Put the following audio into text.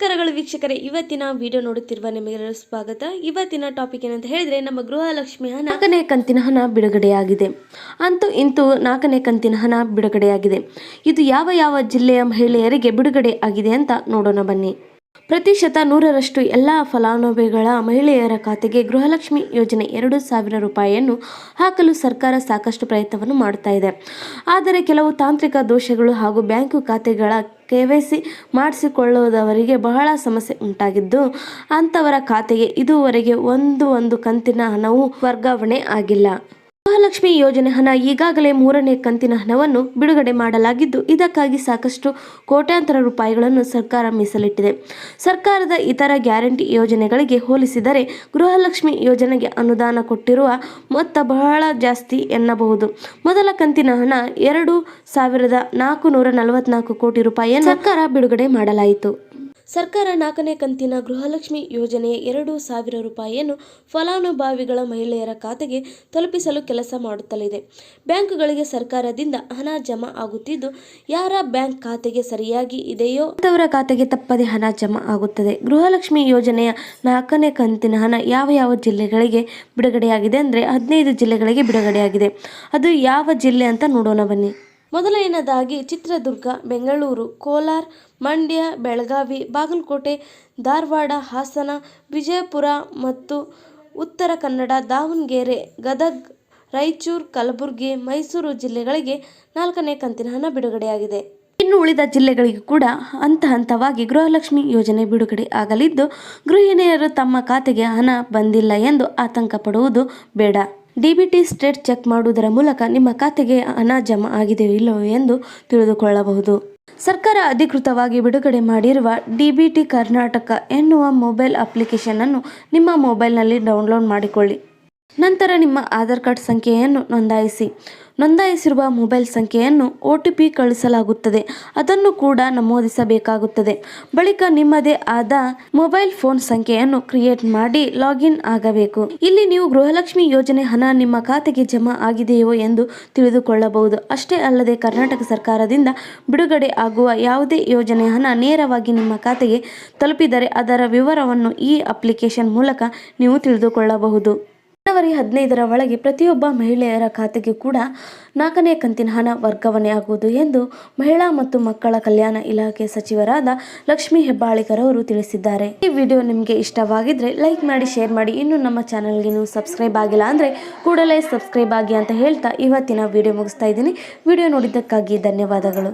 ನಮಸ್ಕಾರಗಳು ವೀಕ್ಷಕರೇ. ಇವತ್ತಿನ ವಿಡಿಯೋ ನೋಡುತ್ತಿರುವ ನಿಮಗೆಲ್ಲರೂ ಸ್ವಾಗತ. ಇವತ್ತಿನ ಟಾಪಿಕ್ ಏನಂತ ಹೇಳಿದ್ರೆ ನಮ್ಮ ಗೃಹಲಕ್ಷ್ಮಿ ಹಣ ನಾಲ್ಕನೇ ಕಂತಿನ ಹಣ ಬಿಡುಗಡೆಯಾಗಿದೆ ಅಂತೂ ಇಂತೂ ನಾಲ್ಕನೇ ಕಂತಿನ ಹಣ ಬಿಡುಗಡೆಯಾಗಿದೆ ಇದು ಯಾವ ಯಾವ ಜಿಲ್ಲೆಯ ಮಹಿಳೆಯರಿಗೆ ಬಿಡುಗಡೆ ಆಗಿದೆ ಅಂತ ನೋಡೋಣ ಬನ್ನಿ. ಪ್ರತಿಶತ ನೂರರಷ್ಟು ಎಲ್ಲ ಫಲಾನುಭವಿಗಳ ಮಹಿಳೆಯರ ಖಾತೆಗೆ ಗೃಹಲಕ್ಷ್ಮಿ ಯೋಜನೆ ಎರಡು ಸಾವಿರ ರೂಪಾಯಿಯನ್ನು ಹಾಕಲು ಸರ್ಕಾರ ಸಾಕಷ್ಟು ಪ್ರಯತ್ನವನ್ನು ಮಾಡ್ತಾ ಇದೆ. ಆದರೆ ಕೆಲವು ತಾಂತ್ರಿಕ ದೋಷಗಳು ಹಾಗೂ ಬ್ಯಾಂಕು ಖಾತೆಗಳ ಕೆ ಮಾಡಿಸಿಕೊಳ್ಳುವುದವರಿಗೆ ಬಹಳ ಸಮಸ್ಯೆ ಉಂಟಾಗಿದ್ದು, ಅಂಥವರ ಖಾತೆಗೆ ಇದುವರೆಗೆ ಒಂದು ಒಂದು ಕಂತಿನ ಹಣವು ವರ್ಗಾವಣೆ ಆಗಿಲ್ಲ. ಗೃಹಲಕ್ಷ್ಮಿ ಯೋಜನೆ ಹಣ ಈಗಾಗಲೇ ಮೂರನೇ ಕಂತಿನ ಹಣವನ್ನು ಬಿಡುಗಡೆ ಮಾಡಲಾಗಿದ್ದು, ಇದಕ್ಕಾಗಿ ಸಾಕಷ್ಟು ಕೋಟ್ಯಾಂತರ ರೂಪಾಯಿಗಳನ್ನು ಸರ್ಕಾರ ಮೀಸಲಿಟ್ಟಿದೆ. ಸರ್ಕಾರದ ಇತರ ಗ್ಯಾರಂಟಿ ಯೋಜನೆಗಳಿಗೆ ಹೋಲಿಸಿದರೆ, ಗೃಹಲಕ್ಷ್ಮಿ ಯೋಜನೆಗೆ ಅನುದಾನ ಕೊಟ್ಟಿರುವ ಮೊತ್ತ ಬಹಳ ಜಾಸ್ತಿ ಎನ್ನಬಹುದು. ಮೊದಲ ಕಂತಿನ ಹಣ ಎರಡು ಸಾವಿರದ ನಾಲ್ಕು ನೂರ ನಲವತ್ನಾಲ್ಕು ಕೋಟಿ ರೂಪಾಯಿಯನ್ನು ಸರ್ಕಾರ ಬಿಡುಗಡೆ ಮಾಡಲಾಯಿತು. ಸರ್ಕಾರ ನಾಲ್ಕನೇ ಕಂತಿನ ಗೃಹಲಕ್ಷ್ಮಿ ಯೋಜನೆಯ ಎರಡು ಸಾವಿರ ರೂಪಾಯಿಯನ್ನು ಫಲಾನುಭವಿಗಳ ಮಹಿಳೆಯರ ಖಾತೆಗೆ ತಲುಪಿಸಲು ಕೆಲಸ ಮಾಡುತ್ತಲಿದೆ. ಬ್ಯಾಂಕ್ಗಳಿಗೆ ಸರ್ಕಾರದಿಂದ ಹಣ ಜಮಾ ಆಗುತ್ತಿದ್ದು, ಯಾರ ಬ್ಯಾಂಕ್ ಖಾತೆಗೆ ಸರಿಯಾಗಿ ಇದೆಯೋ ಅಂತವರ ಖಾತೆಗೆ ತಪ್ಪದೆ ಹಣ ಜಮಾ ಆಗುತ್ತದೆ. ಗೃಹಲಕ್ಷ್ಮಿ ಯೋಜನೆಯ ನಾಲ್ಕನೇ ಕಂತಿನ ಹಣ ಯಾವ ಯಾವ ಜಿಲ್ಲೆಗಳಿಗೆ ಬಿಡುಗಡೆಯಾಗಿದೆ ಅಂದರೆ ಹದಿನೈದು ಜಿಲ್ಲೆಗಳಿಗೆ ಬಿಡುಗಡೆಯಾಗಿದೆ. ಅದು ಯಾವ ಜಿಲ್ಲೆ ಅಂತ ನೋಡೋಣ ಬನ್ನಿ. ಮೊದಲನೆಯದಾಗಿ ಚಿತ್ರದುರ್ಗ, ಬೆಂಗಳೂರು, ಕೋಲಾರ, ಮಂಡ್ಯ, ಬೆಳಗಾವಿ, ಬಾಗಲಕೋಟೆ, ಧಾರವಾಡ, ಹಾಸನ, ವಿಜಯಪುರ ಮತ್ತು ಉತ್ತರ ಕನ್ನಡ, ದಾವಣಗೆರೆ, ಗದಗ, ರಾಯಚೂರು, ಕಲಬುರಗಿ, ಮೈಸೂರು ಜಿಲ್ಲೆಗಳಿಗೆ ನಾಲ್ಕನೇ ಕಂತಿನ ಹಣ ಬಿಡುಗಡೆಯಾಗಿದೆ. ಇನ್ನು ಉಳಿದ ಜಿಲ್ಲೆಗಳಿಗೂ ಕೂಡ ಹಂತ ಹಂತವಾಗಿ ಗೃಹಲಕ್ಷ್ಮಿ ಯೋಜನೆ ಬಿಡುಗಡೆ ಆಗಲಿದ್ದು, ಗೃಹಿಣಿಯರು ತಮ್ಮ ಖಾತೆಗೆ ಹಣ ಬಂದಿಲ್ಲ ಎಂದು ಆತಂಕ ಪಡುವುದು ಬೇಡ. ಡಿಬಿಟಿ ಸ್ಟೇಟ್ ಚೆಕ್ ಮಾಡುವುದರ ಮೂಲಕ ನಿಮ್ಮ ಖಾತೆಗೆ ಹಣ ಜಮಾ ಆಗಿದೆಯೋ ಇಲ್ಲವೋ ಎಂದು ತಿಳಿದುಕೊಳ್ಳಬಹುದು. ಸರ್ಕಾರ ಅಧಿಕೃತವಾಗಿ ಬಿಡುಗಡೆ ಮಾಡಿರುವ ಡಿಬಿಟಿ ಕರ್ನಾಟಕ ಎನ್ನುವ ಮೊಬೈಲ್ ಅಪ್ಲಿಕೇಶನ್ ಅನ್ನು ನಿಮ್ಮ ಮೊಬೈಲ್ನಲ್ಲಿ ಡೌನ್ಲೋಡ್ ಮಾಡಿಕೊಳ್ಳಿ. ನಂತರ ನಿಮ್ಮ ಆಧಾರ್ ಕಾರ್ಡ್ ಸಂಖ್ಯೆಯನ್ನು ನೋಂದಾಯಿಸಿ. ನೋಂದಾಯಿಸಿರುವ ಮೊಬೈಲ್ ಸಂಖ್ಯೆಯನ್ನು ಒ ಟಿ ಪಿ ಕಳಿಸಲಾಗುತ್ತದೆ. ಅದನ್ನು ಕೂಡ ನಮೂದಿಸಬೇಕಾಗುತ್ತದೆ. ಬಳಿಕ ನಿಮ್ಮದೇ ಆದ ಮೊಬೈಲ್ ಫೋನ್ ಸಂಖ್ಯೆಯನ್ನು ಕ್ರಿಯೇಟ್ ಮಾಡಿ ಲಾಗಿನ್ ಆಗಬೇಕು. ಇಲ್ಲಿ ನೀವು ಗೃಹಲಕ್ಷ್ಮಿ ಯೋಜನೆ ಹಣ ನಿಮ್ಮ ಖಾತೆಗೆ ಜಮಾ ಆಗಿದೆಯೋ ಎಂದು ತಿಳಿದುಕೊಳ್ಳಬಹುದು. ಅಷ್ಟೇ ಅಲ್ಲದೆ ಕರ್ನಾಟಕ ಸರ್ಕಾರದಿಂದ ಬಿಡುಗಡೆ ಆಗುವ ಯಾವುದೇ ಯೋಜನೆ ಹಣ ನೇರವಾಗಿ ನಿಮ್ಮ ಖಾತೆಗೆ ತಲುಪಿದರೆ ಅದರ ವಿವರವನ್ನು ಈ ಅಪ್ಲಿಕೇಶನ್ ಮೂಲಕ ನೀವು ತಿಳಿದುಕೊಳ್ಳಬಹುದು. ಜನವರಿ ಹದಿನೈದರ ಒಳಗೆ ಪ್ರತಿಯೊಬ್ಬ ಮಹಿಳೆಯರ ಖಾತೆಗೆ ಕೂಡ ನಾಲ್ಕನೇ ಕಂತಿನ ಹಣ ವರ್ಗಾವಣೆ ಆಗುವುದು ಎಂದು ಮಹಿಳಾ ಮತ್ತು ಮಕ್ಕಳ ಕಲ್ಯಾಣ ಇಲಾಖೆ ಸಚಿವರಾದ ಲಕ್ಷ್ಮೀ ಹೆಬ್ಬಾಳಿಕರ್ ಅವರು ತಿಳಿಸಿದ್ದಾರೆ. ಈ ವಿಡಿಯೋ ನಿಮಗೆ ಇಷ್ಟವಾಗಿದ್ರೆ ಲೈಕ್ ಮಾಡಿ, ಶೇರ್ ಮಾಡಿ. ಇನ್ನು ನಮ್ಮ ಚಾನಲ್ಗೆ ನೀವು ಸಬ್ಸ್ಕ್ರೈಬ್ ಆಗಿಲ್ಲ ಅಂದರೆ ಕೂಡಲೇ ಸಬ್ಸ್ಕ್ರೈಬ್ ಆಗಿ ಅಂತ ಹೇಳ್ತಾ ಇವತ್ತಿನ ವಿಡಿಯೋ ಮುಗಿಸ್ತಾ ಇದ್ದೀನಿ. ವಿಡಿಯೋ ನೋಡಿದ್ದಕ್ಕಾಗಿ ಧನ್ಯವಾದಗಳು.